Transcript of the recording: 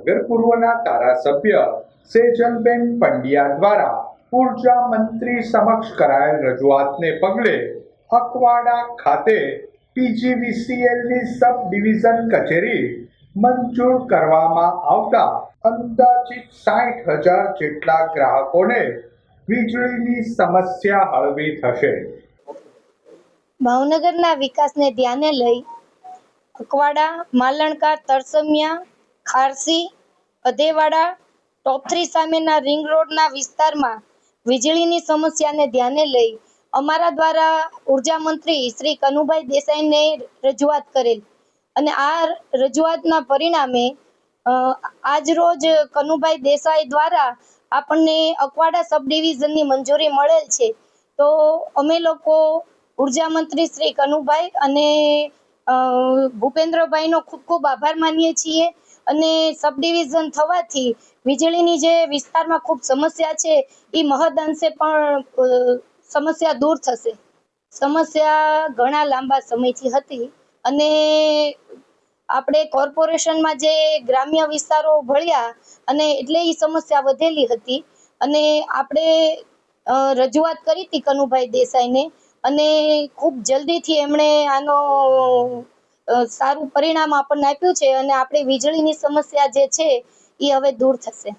નગર પૂર્વના ધારાસભ્ય સેજલબેન પંડ્યા દ્વારા ઊર્જા મંત્રી સમક્ષ કરાયેલ રજૂઆતને પગલે અકવાડા ખાતે પીજીવીસીએલની સબ ડિવિઝન કચેરી મંજૂર કરવામાં આવતા અંદાજિત સાઠ હજાર જેટલા ગ્રાહકોને વીજળીની સમસ્યા હળવી થશે. ભાવનગરના વિકાસને ધ્યાને લઈ અકવાડા માલણકા તરસમિયા ખારસી અધેવાડા ટોપ થ્રી સામેના રિંગ રોડના વિસ્તારમાં વીજળીની સમસ્યાને ધ્યાને લઈ અમારા દ્વારા ઊર્જા મંત્રી શ્રી કનુભાઈ દેસાઈને રજૂઆત કરેલ. અને આ રજૂઆતના પરિણામે આજ રોજ કનુભાઈ દેસાઈ દ્વારા આપણને અકવાડા સબ ડિવિઝનની મંજૂરી મળેલ છે. તો અમે લોકો ઊર્જા મંત્રી શ્રી કનુભાઈ અને ભૂપેન્દ્રભાઈનો ખૂબ ખૂબ આભાર માનીએ છીએ. અને સબ ડિવિઝન થવાથી વીજળીની જે વિસ્તારમાં ખૂબ સમસ્યા છે એ મહદઅંશે પણ સમસ્યા દૂર થશે. સમસ્યા ઘણા લાંબા સમયથી હતી અને આપણે કોર્પોરેશનમાં જે ગ્રામ્ય વિસ્તારો ભળ્યા અને એટલે એ સમસ્યા વધેલી હતી અને આપણે રજૂઆત કરી હતી કનુભાઈ દેસાઈને અને ખૂબ જલ્દીથી એમણે આનો સારું પરિણામ આપણને આપ્યું છે અને આપણી વીજળીની સમસ્યા જે છે એ હવે દૂર થશે.